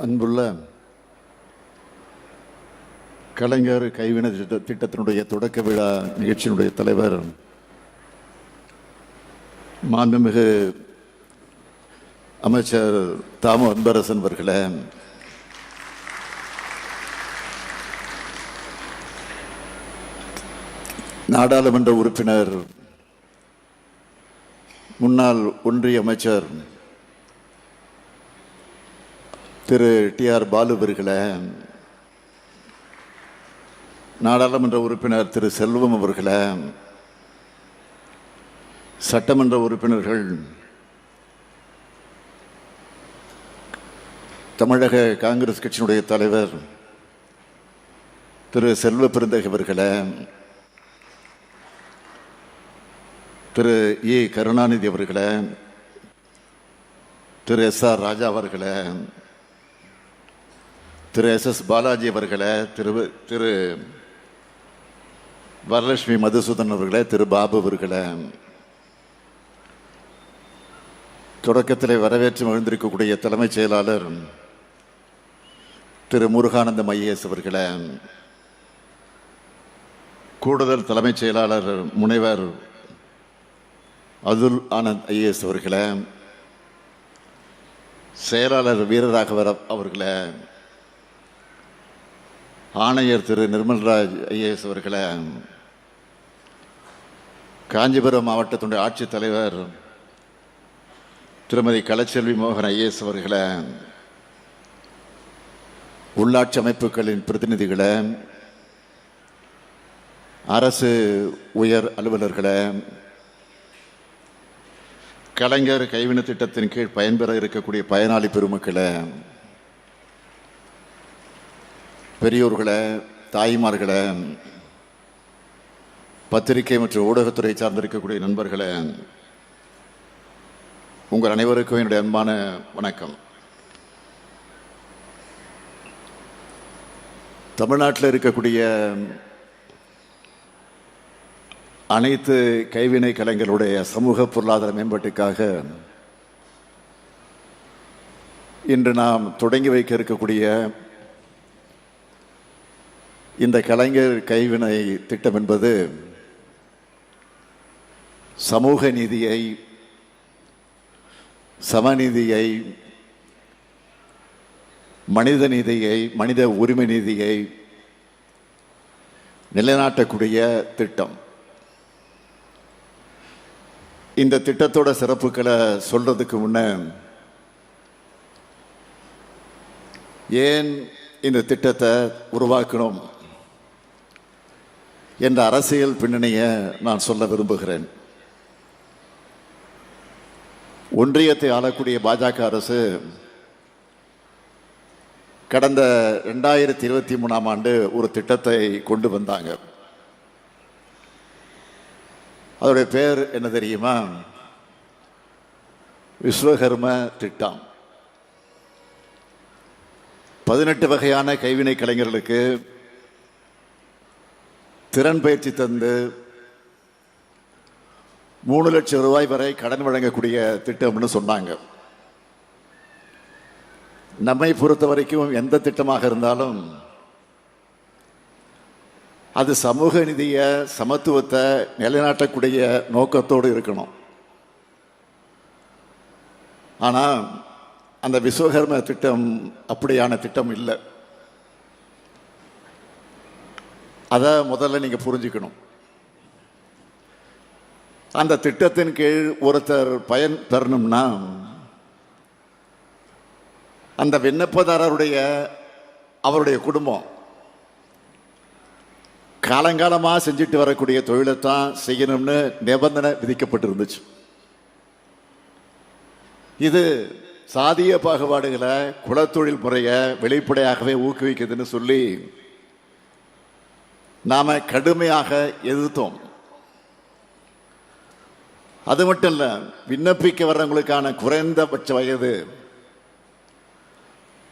அன்புள்ள கலைஞர் கைவினை திட்ட திட்டத்தினுடைய தொடக்க விழா நிகழ்ச்சியினுடைய தலைவர் மாண்புமிகு அமைச்சர் தாமு அன்பரசன் அவர்களே. நாடாளுமன்ற உறுப்பினர் முன்னாள் ஒன்றிய அமைச்சர் திரு டி ஆர் பாலு நாடாளுமன்ற உறுப்பினர் திரு செல்வம் அவர்களை சட்டமன்ற உறுப்பினர்கள் தமிழக காங்கிரஸ் கட்சியினுடைய தலைவர் திரு செல்வ பெருந்தகை அவர்களை திரு ஏ கருணாநிதி அவர்களை திரு எஸ் ஆர் ராஜா அவர்களை திரு எஸ் எஸ் பாலாஜி அவர்களை திரு திரு வரலட்சுமி மதுசூதன் அவர்களை திரு பாபு அவர்களை தொடக்கத்தில் வரவேற்று மகிழ்ந்திருக்கக்கூடிய தலைமைச் செயலாளர் திரு முருகானந்தம் மையேஸ் அவர்களை கூடுதல் தலைமைச் செயலாளர் முனைவர் அதுல் ஆனந்த் ஐஏஎஸ் அவர்களை செயலாளர் வீரராகவர் அவர்களை ஆணையர் திரு நிர்மல்ராஜ் ஐஏஎஸ் அவர்களை காஞ்சிபுரம் மாவட்டத்தினுடைய ஆட்சித்தலைவர் திருமதி கலைச்செல்வி மோகன் ஐஏஎஸ் அவர்களை உள்ளாட்சி அமைப்புகளின் பிரதிநிதிகளை அரசு உயர் அலுவலர்களை கலைஞர் கைவினை திட்டத்தின் கீழ் பயன்பெற இருக்கக்கூடிய பயனாளி பெருமக்களை பெரியோர்களை தாய்மார்களை பத்திரிகை மற்றும் ஊடகத்துறை சார்ந்திருக்கக்கூடிய நண்பர்களை உங்கள் அனைவருக்கும் என்னுடைய அன்பான வணக்கம். தமிழ்நாட்டில் இருக்கக்கூடிய அனைத்து கைவினை கலைஞர்களுடைய சமூக பொருளாதார மேம்பாட்டுக்காக இன்று நாம் தொடங்கி வைக்க இருக்கக்கூடிய இந்த கலைஞர் கைவினை திட்டம் என்பது சமூக நீதியை சமநீதியை மனித நீதியை மனித உரிமை நீதியை நிலைநாட்டக்கூடிய திட்டம். இந்த திட்டத்தோட சிறப்புகளை சொல்றதுக்கு முன்ன ஏன் இந்த திட்டத்தை உருவாக்கணும்? என்ற அரசியல் பின்னணியை நான் சொல்ல விரும்புகிறேன். ஒன்றியத்தை ஆளக்கூடிய பாஜக அரசு கடந்த ரெண்டாயிரத்தி இருபத்தி மூணாம் ஆண்டு ஒரு திட்டத்தை கொண்டு வந்தாங்க. அதோடைய பேர் என்ன தெரியுமா? விஸ்வகர்ம திட்டம். பதினெட்டு வகையான கைவினை கலைஞர்களுக்கு திறன் பயிற்சி தந்து மூணு லட்சம் ரூபாய் வரை கடன் வழங்கக்கூடிய திட்டம்னு சொன்னாங்க. நம்மை பொறுத்த வரைக்கும் எந்த திட்டமாக இருந்தாலும் அது சமூக நிதியை சமத்துவத்தை நிலைநாட்டக்கூடிய நோக்கத்தோடு இருக்கணும். ஆனால் அந்த விஸ்வகர்ம திட்டம் அப்படியான திட்டம் இல்லை. அதை முதல்ல நீங்கள் புரிஞ்சுக்கணும். அந்த திட்டத்தின் கீழ் ஒருத்தர் பயன் தரணும்னா அந்த விண்ணப்பதாரருடைய அவருடைய குடும்பம் காலங்காலமாக செஞ்சுட்டு வரக்கூடிய தொழிலை தான் செய்யணும்னு நிபந்தனை விதிக்கப்பட்டிருந்துச்சு. இது சாதிய பாகுபாடுகளை குலத்தொழில் முறையை வெளிப்படையாகவே ஊக்குவிக்குதுன்னு சொல்லி நாம் கடுமையாக எதிர்த்தோம். அது மட்டும் இல்லை விண்ணப்பிக்க வர்றவங்களுக்கான குறைந்தபட்ச வயது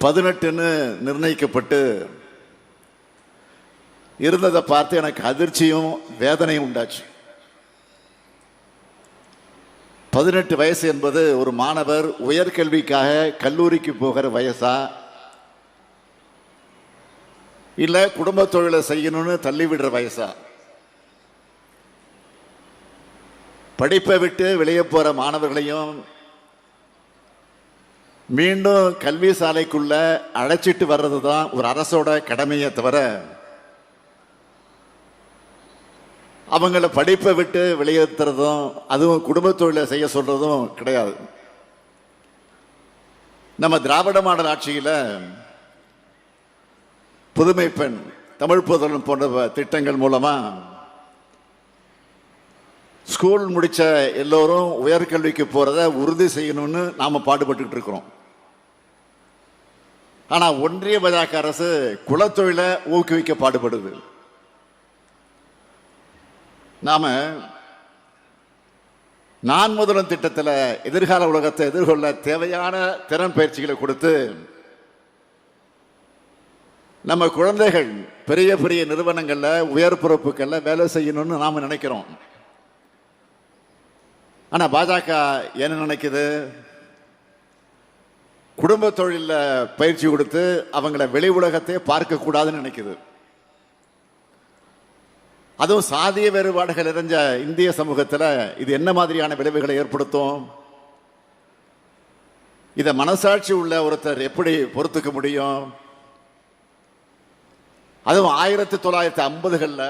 பதினெட்டுன்னு நிர்ணயிக்கப்பட்டு இருந்ததை பார்த்து எனக்கு அதிர்ச்சியும் வேதனையும் உண்டாச்சு. பதினெட்டு வயசு என்பது ஒரு மாணவர் உயர்கல்விக்காக கல்லூரிக்கு போகிற வயசா இல்லை குடும்ப தொழிலை செய்யணும்னு தள்ளிவிடுற வயசா? படிப்பை விட்டு வெளியே போகிற மாணவர்களையும் மீண்டும் கல்வி சாலைக்குள்ள அழைச்சிட்டு வர்றது தான் ஒரு அரசோட கடமையை தவிர அவங்கள படிப்பை விட்டு வெளியேற்றுறதும் அதுவும் குடும்ப தொழிலை செய்ய சொல்றதும் கிடையாது. நம்ம திராவிட மாடல் ஆட்சியில் புதுமை பெண் தமிழ் புதல்வன் போன்ற திட்டங்கள் மூலமாக ஸ்கூல் முடித்த எல்லோரும் உயர்கல்விக்கு போகிறத உறுதி செய்யணும்னு நாம் பாடுபட்டுக்கிட்டு இருக்கிறோம். ஆனால் ஒன்றிய பாஜக அரசு குலத்தொழிலை ஊக்குவிக்க பாடுபடுது. நாம் நான் முதலும் திட்டத்தில் எதிர்கால உலகத்தை எதிர்கொள்ள தேவையான திறன் பயிற்சிகளை கொடுத்து நம்ம குழந்தைகள் பெரிய பெரிய நிறுவனங்களில் உயர் பொறுப்புகளில் வேலை செய்யணும்னு நாம் நினைக்கிறோம். ஆனால் பாஜக என்ன நினைக்குது? குடும்ப தொழிலில் பயிற்சி கொடுத்து அவங்கள வெளி உலகத்தை பார்க்கக்கூடாதுன்னு நினைக்குது. அதுவும் சாதிய வேறுபாடுகள் நிறைஞ்ச இந்திய சமூகத்தில் இது என்ன மாதிரியான விளைவுகளை ஏற்படுத்தும்? இதை மனசாட்சி உள்ள ஒருத்தர் எப்படி பொறுத்துக்க முடியும்? அதுவும் ஆயிரத்தி தொள்ளாயிரத்தி ஐம்பதுகளில்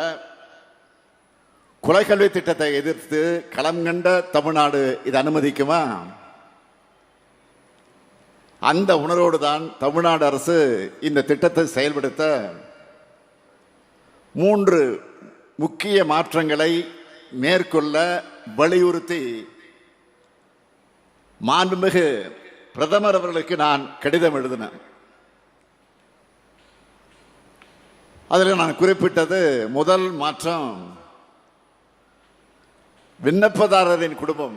குலக்கல்வி திட்டத்தை எதிர்த்து களம் கண்ட தமிழ்நாடு இது அனுமதிக்குமா? அந்த உணர்வோடு தான் தமிழ்நாடு அரசு இந்த திட்டத்தை செயல்படுத்த மூன்று முக்கிய மாற்றங்களை மேற்கொள்ள வலியுறுத்தி மாண்புமிகு பிரதமர் அவர்களுக்கு நான் கடிதம் எழுதினேன். அதில் நான் குறிப்பிட்டது முதல் மாற்றம் விண்ணப்பதாரரின் குடும்பம்.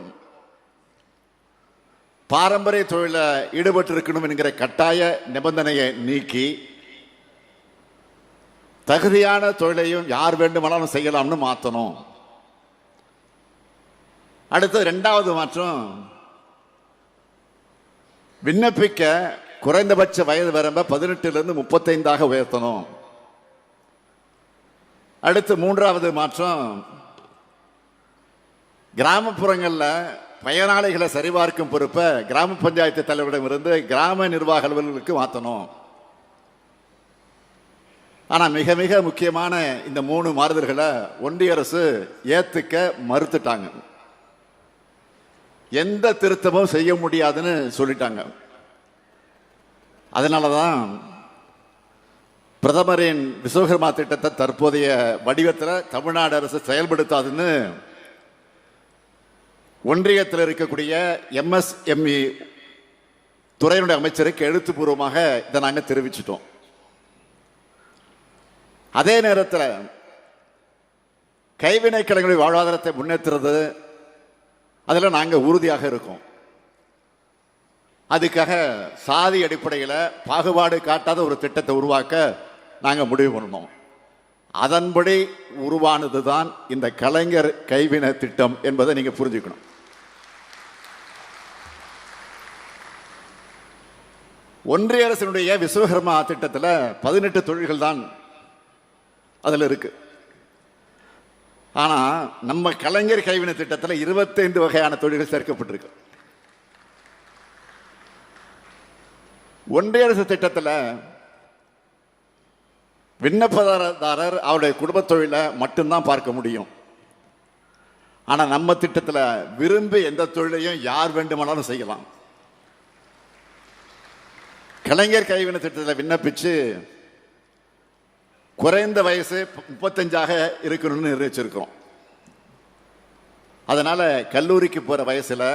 பாரம்பரிய தொழில ஈடுபட்டிருக்கணும் என்கிற கட்டாய நிபந்தனையை நீக்கி தகுதியான தொழிலையும் யார் வேண்டுமானாலும் செய்யலாம்னு மாற்றணும் அடுத்து ரெண்டாவது மாற்றம் விண்ணப்பிக்க குறைந்தபட்ச வயது வரம்ப பதினெட்டுலேருந்து முப்பத்தைந்தாக உயர்த்தணும். அடுத்து மூன்றாவது மாற்றம். கிராமப்புறங்களில் பயனாளிகளை சரிபார்க்கும் பொறுப்பை கிராம பஞ்சாயத்து தலைவரிடம் இருந்து கிராம நிர்வாக அலுவலர்களுக்கு மாற்றணும் ஆனால் மிக மிக முக்கியமான இந்த மூணு மாறுதல்களை ஒன்றிய அரசு ஏற்றுக்க மறுத்துட்டாங்க. எந்த திருத்தமும் செய்ய முடியாதுன்னு சொல்லிட்டாங்க. அதனால தான் பிரதமரின் விஸ்வகர்மா திட்டத்தை தற்போதைய வடிவத்தில் தமிழ்நாடு அரசு செயல்படுத்தாதுன்னு ஒன்றியத்தில் இருக்கக்கூடிய எம்எஸ்எம்இ துறையினுடைய அமைச்சருக்கு எழுத்துப்பூர்வமாக இதை நாங்கள் தெரிவிச்சிட்டோம். அதே நேரத்தில் கைவினை கலைஞருடைய வாழ்வாதாரத்தை முன்னேற்றுறது அதில் நாங்கள் உறுதியாக இருக்கோம். அதுக்காக சாதி அடிப்படையில் பாகுபாடு காட்டாத ஒரு திட்டத்தை உருவாக்க நாங்கள் முடிவு பண்ணோம் அதன்படி உருவானது தான் இந்த கலைஞர் கைவினை திட்டம் என்பதை நீங்கள் புரிஞ்சுக்கணும். ஒன்றிய அரசினுடைய விஸ்வகர்மா திட்டத்தில் பதினெட்டு தொழில்கள் தான் அதில் இருக்கு. ஆனால் நம்ம கலைஞர் கைவினை திட்டத்தில் இருபத்தைந்து வகையான தொழில்கள் சேர்க்கப்பட்டிருக்கு. ஒன்றிய அரசு திட்டத்தில் விண்ணப்பதாரர் அவருடைய குடும்ப தொழிலை மட்டும்தான் பார்க்க முடியும். ஆனால் நம்ம திட்டத்தில் விரும்பி எந்த தொழிலையும் யார் வேண்டுமானாலும் செய்யலாம். கலைஞர் கைவினை திட்டத்தில் விண்ணப்பித்து குறைந்த வயசு முப்பத்தஞ்சாக இருக்கணும்னு நிர்ணயிச்சிருக்கிறோம் அதனால் கல்லூரிக்கு போகிற வயசில்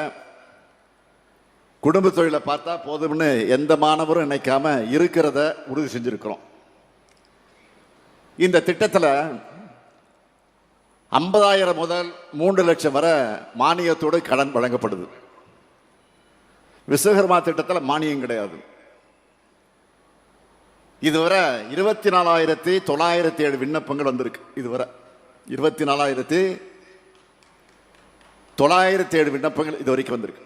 குடும்ப தொழிலை பார்த்தா போதும்னு எந்த மாணவரும் நினைக்காம இருக்கிறத உறுதி செஞ்சுருக்கிறோம். இந்த திட்டத்தில் ஐம்பதாயிரம் முதல் மூன்று லட்சம் வரை மானியத்தோடு கடன் வழங்கப்படுது. விஸ்வகர்மா திட்டத்தில் மானியம் கிடையாது. இதுவரை இருபத்தி நாலாயிரத்தி தொள்ளாயிரத்தி ஏழு விண்ணப்பங்கள் வந்திருக்கு. இதுவரை இருபத்தி நாலாயிரத்தி தொள்ளாயிரத்தி ஏழு விண்ணப்பங்கள் இது வரைக்கும் வந்திருக்கு.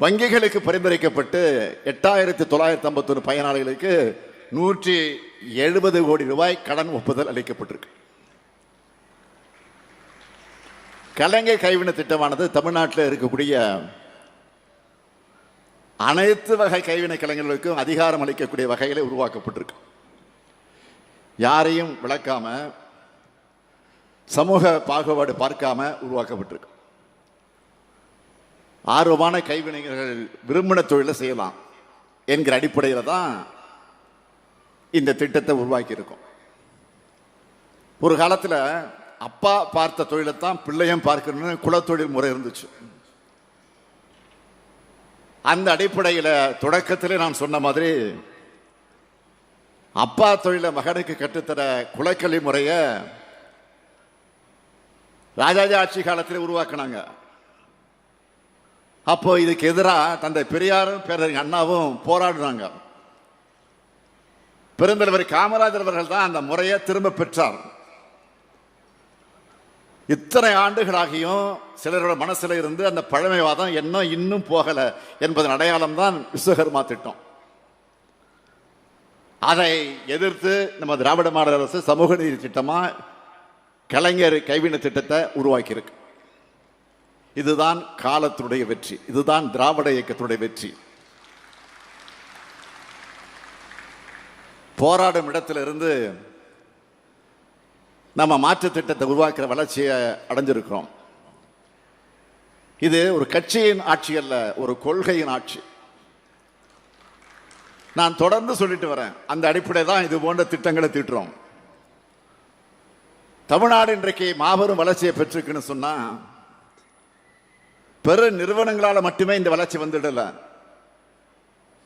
வங்கிகளுக்கு பரிந்துரைக்கப்பட்டு எட்டாயிரத்தி தொள்ளாயிரத்தி ஐம்பத்தொன்று பயனாளிகளுக்கு நூற்றி எழுபது கோடி ரூபாய் கடன் ஒப்புதல் அளிக்கப்பட்டிருக்கு. கலைஞர் கைவினை திட்டமானது தமிழ்நாட்டில் இருக்கக்கூடிய அனைத்து வகை கைவினை கலைஞர்களுக்கும் அதிகாரம் அளிக்கக்கூடிய வகையில் உருவாக்கப்பட்டிருக்கு. யாரையும் விளக்காம சமூக பாகுபாடு பார்க்காம உருவாக்கப்பட்டிருக்கு. ஆர்வமான கைவினைஞர்கள் விரும்பின தொழிலை செய்யலாம் என்கிற அடிப்படையில் தான் இந்த திட்டத்தை உருவாக்கியிருக்கோம். ஒரு காலத்தில் அப்பா பார்த்த தொழிலை தான் பிள்ளையும் பார்க்கணும்னு குலத்தொழில் முறை இருந்துச்சு. அந்த அடிப்படையில் தொடக்கத்திலே நான் சொன்ன மாதிரி அப்பா தொழிலை மகனுக்கு கற்றுத்தர குலக்கல்வி முறையை ராஜாஜா ஆட்சி காலத்தில் உருவாக்குனாங்க. அப்போ இதுக்கு எதிராக தந்தை பெரியாரும் பேரறிஞர் அண்ணாவும் போராடினாங்க. பெருந்தலைவர் காமராஜர் அவர்கள் தான் அந்த முறையை திரும்ப பெற்றார். இத்தனை ஆண்டுகளாகியும் சிலரோட மனசில் இருந்து அந்த பழமைவாதம் என்ன இன்னும் போகலை என்பதன் அடையாளம் தான் விஸ்வகர்மா திட்டம். அதை எதிர்த்து நம்ம திராவிட மாடல் அரசு சமூக நீதி திட்டமா கலைஞர் கைவினை திட்டத்தை உருவாக்கியிருக்கு. இதுதான் காலத்துடைய வெற்றி. இதுதான் திராவிட இயக்கத்துடைய வெற்றி. போராடும் இடத்திலிருந்து நம்ம மாற்று திட்டத்தை உருவாக்குற வளர்ச்சியை அடைஞ்சிருக்கிறோம். இது ஒரு கட்சியின் ஆட்சி அல்ல ஒரு கொள்கையின் ஆட்சி. நான் தொடர்ந்து சொல்லிட்டு வரேன் அந்த அடிப்படை தான் இது போன்ற திட்டங்களை தீட்டுறோம். தமிழ்நாடு இன்றைக்கு மாபெரும் வளர்ச்சியை பெற்றிருக்குன்னு சொன்னால் பெரு நிறுவனங்களால் மட்டுமே இந்த வளர்ச்சி வந்துடலை.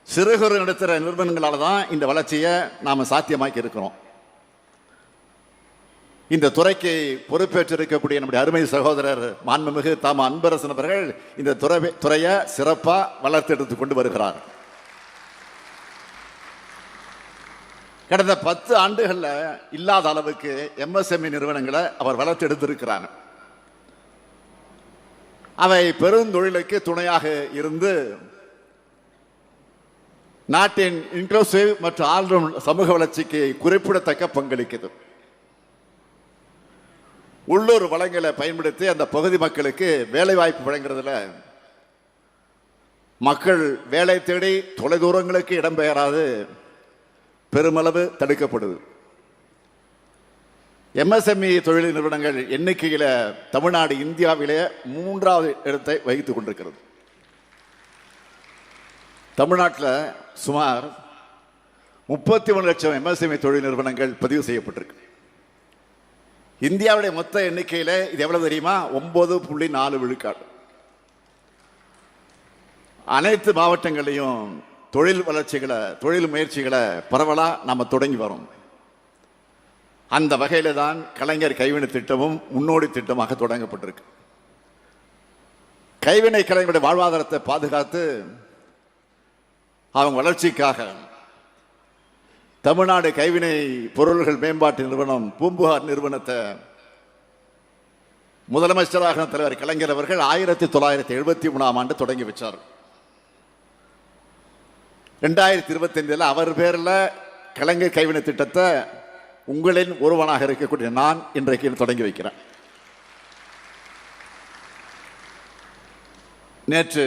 சிறு குறு நடத்துகிற நிறுவனங்களால தான் இந்த வளர்ச்சியை நாம் சாத்தியமாக்கி இருக்கிறோம். இந்த துறைக்கு பொறுப்பேற்றிருக்கக்கூடிய நம்முடைய அருமை சகோதரர் மாண்புமிகு தாம அன்பரசன் அவர்கள் இந்த துறை துறையை சிறப்பாக வளர்த்தெடுத்து கொண்டு வருகிறார். கடந்த பத்து ஆண்டுகளில் இல்லாத அளவுக்கு எம்எஸ்எம்இ நிறுவனங்களை அவர் வளர்த்தெடுத்திருக்கிறார் அவை பெருந்தொழிலுக்கு துணையாக இருந்து நாட்டின் இன்க்ளூசிவ் மற்றும் ஆல்ரவுண்ட் சமூக வளர்ச்சிக்கு குறிப்பிடத்தக்க பங்களிக்குது உள்ளூர் வளங்களை பயன்படுத்தி அந்த பகுதி மக்களுக்கு வேலைவாய்ப்பு வழங்குறதுல மக்கள் வேலை தேடி தொலைதூரங்களுக்கு இடம்பெயராது பெருமளவு தடுக்கப்படுது. எம்எஸ்எம்இ தொழில் நிறுவனங்கள் எண்ணிக்கையில் தமிழ்நாடு இந்தியாவிலே மூன்றாவது இடத்தை வகித்துக் கொண்டிருக்கிறது. தமிழ்நாட்டில் சுமார் முப்பத்தி மூணு லட்சம் எம்எஸ்எம்இ தொழில் நிறுவனங்கள் பதிவு செய்யப்பட்டிருக்கு. இந்தியாவுடைய மொத்த எண்ணிக்கையில் இது எவ்வளவு தெரியுமா? ஒம்பது புள்ளி நாலு விழுக்காடு. அனைத்து மாவட்டங்களையும் தொழில் வளர்ச்சிகளை தொழில் முயற்சிகளை பரவலாக நம்ம தொடங்கி வரோம். அந்த வகையில் தான் கலைஞர் கைவினை திட்டமும் முன்னோடி திட்டமாக தொடங்கப்பட்டிருக்கு. கைவினை கலைஞருடைய வாழ்வாதாரத்தை பாதுகாத்து அவங்க வளர்ச்சிக்காக. தமிழ்நாடு கைவினை பொருள்கள் மேம்பாட்டு நிறுவனம் பூம்புகார் நிறுவனத்தை முதலமைச்சராக தலைவர் கலைஞர் அவர்கள் ஆயிரத்தி தொள்ளாயிரத்தி எழுபத்தி மூணாம் ஆண்டு தொடங்கி வச்சார். ரெண்டாயிரத்தி இருபத்தைந்தில் அவர் பேரில் கலைஞர் கைவினை திட்டத்தை உங்களின் ஒருவனாக இருக்கக்கூடிய நான் இன்றைக்கு தொடங்கி வைக்கிறேன். நேற்று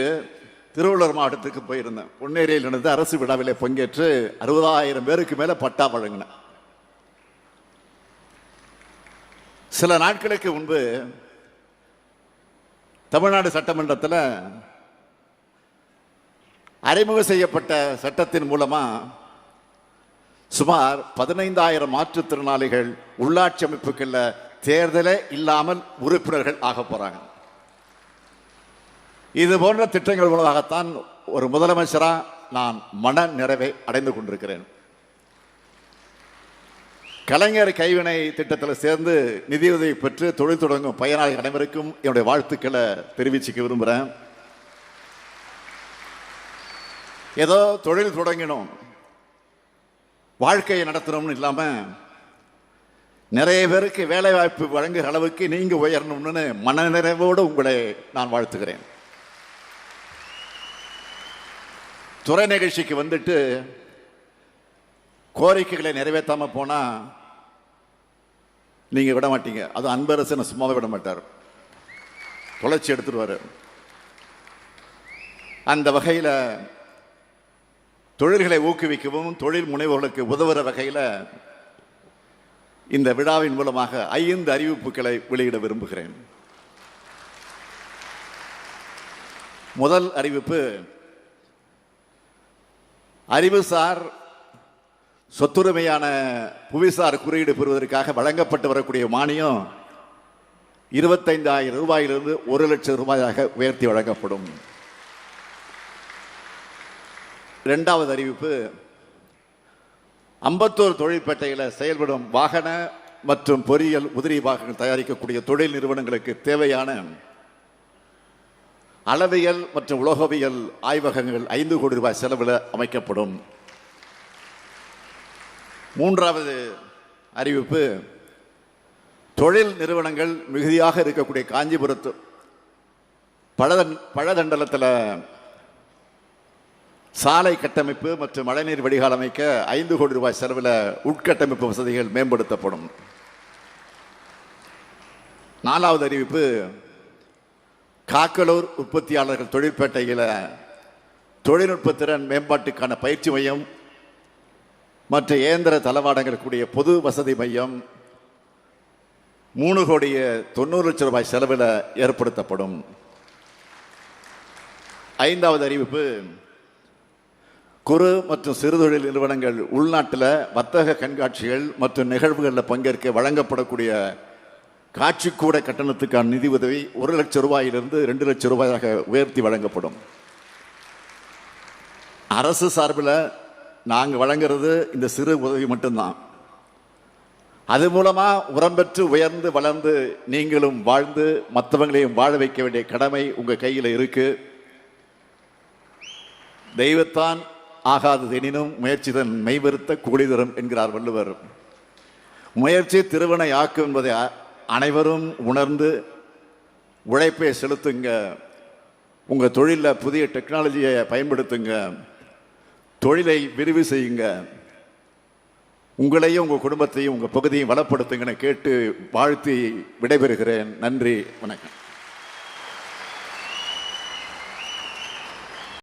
திருவள்ளூர் மாவட்டத்துக்கு போயிருந்தேன். பொன்னேரியில் நடந்த அரசு விழாவிலே பங்கேற்று அறுபதாயிரம் பேருக்கு மேலே பட்டா வழங்கினேன். சில நாட்களுக்கு முன்பு தமிழ்நாடு சட்டமன்றத்தில் அறிமுகம் செய்யப்பட்ட சட்டத்தின் மூலமாக சுமார் பதினைந்தாயிரம் மாற்றுத்திறனாளிகள் உள்ளாட்சி அமைப்புகளில் தேர்தலே இல்லாமல் உறுப்பினர்கள் ஆக போகிறாங்க இது போன்ற திட்டங்கள் மூலமாகத்தான் ஒரு முதலமைச்சராக நான் மன நிறைவை அடைந்து கொண்டிருக்கிறேன். கலைஞர் கைவினை திட்டத்தில் சேர்ந்து நிதியுதவி பெற்று தொழில் தொடங்கும் பயனாளிகள் அனைவருக்கும் என்னுடைய வாழ்த்துக்களை தெரிவிச்சுக்க விரும்புகிறேன் ஏதோ தொழில் தொடங்கினோம். வாழ்க்கையை நடத்தணும்னு இல்லாமல் நிறைய பேருக்கு வேலைவாய்ப்பு வழங்குகிற அளவுக்கு நீங்கள் உயரணும்னு மனநிறைவோடு உங்களை நான் வாழ்த்துகிறேன். துறை நிகழ்ச்சிக்கு வந்துட்டு கோரிக்கைகளை நிறைவேற்றாம போனா நீங்க விட மாட்டீங்க. அது அன்பரசன் சும்மாவே விட மாட்டார். தொலைச்சி எடுத்துருவாரு. அந்த வகையில் தொழில்களை ஊக்குவிக்கவும் தொழில் முனைவோர்களுக்கு உதவுற வகையில் இந்த விழாவின் மூலமாக ஐந்து அறிவிப்புகளை வெளியிட விரும்புகிறேன். முதல் அறிவிப்பு அறிவுசார் சொத்துரிமையான புவிசார் குறியீடு பெறுவதற்காக வழங்கப்பட்டு வரக்கூடிய மானியம் இருபத்தைந்தாயிரம் ரூபாயிலிருந்து ஒரு லட்சம் ரூபாயாக உயர்த்தி வழங்கப்படும். இரண்டாவது அறிவிப்பு அம்பத்தூர் தொழிற்பேட்டையில் செயல்படும் வாகன மற்றும் பொறியியல் உதிரி பாகங்கள் தயாரிக்கக்கூடிய தொழில் நிறுவனங்களுக்கு தேவையான அளவியல் மற்றும் உலோகவியல் ஆய்வகங்கள் ஐந்து கோடி ரூபாய் செலவில் அமைக்கப்படும். மூன்றாவது அறிவிப்பு தொழில் நிறுவனங்கள் மிகுதியாக இருக்கக்கூடிய காஞ்சிபுரத்து பழதன் பழதண்டலத்தில் சாலை கட்டமைப்பு மற்றும் மழைநீர் வடிகால் அமைக்க ஐந்து கோடி ரூபாய் செலவில் உட்கட்டமைப்பு வசதிகள் மேம்படுத்தப்படும். நாலாவது அறிவிப்பு காக்கலூர் உற்பத்தியாளர்கள் தொழிற்பேட்டையில் தொழில்நுட்ப திறன் மேம்பாட்டுக்கான பயிற்சி மையம் மற்ற இயந்திர தளவாடங்கள் கூடிய பொது வசதி மையம் மூணு கோடிய தொண்ணூறு லட்சம் ரூபாய் செலவில் ஏற்படுத்தப்படும். ஐந்தாவது அறிவிப்பு குறு மற்றும் சிறுதொழில் நிறுவனங்கள் உள்நாட்டில் வர்த்தக கண்காட்சிகள் மற்றும் நிகழ்வுகளில் பங்கேற்க வழங்கப்படக்கூடிய காட்சிக்கூட கட்டணத்துக்கான நிதி உதவி ஒரு லட்சம் ரூபாயிலிருந்து ரெண்டு லட்சம் ரூபாயாக உயர்த்தி வழங்கப்படும். அரசு சார்பில் நாங்கள் வழங்குறது இந்த சிறு உதவி மட்டும்தான். அது மூலமாக உரம் பெற்று உயர்ந்து வளர்ந்து நீங்களும் வாழ்ந்து மற்றவங்களையும் வாழ வைக்க வேண்டிய கடமை உங்கள் கையில் இருக்கு. தெய்வத்தான் ஆகாதது எனினும் முயற்சி தன் மெய்வருத்த கூலி தரும் என்கிறார் வள்ளுவர். முயற்சி திருவனை ஆக்கும் என்பதை அனைவரும் உணர்ந்து உழைப்பை செலுத்துங்க. உங்கள் தொழிலில் புதிய டெக்னாலஜியை பயன்படுத்துங்க. தொழிலை விரிவு செய்யுங்க. உங்களையும் உங்கள் குடும்பத்தையும் உங்கள் பகுதியும் வளப்படுத்துங்கன்னு கேட்டு வாழ்த்தி விடைபெறுகிறேன். நன்றி வணக்கம்.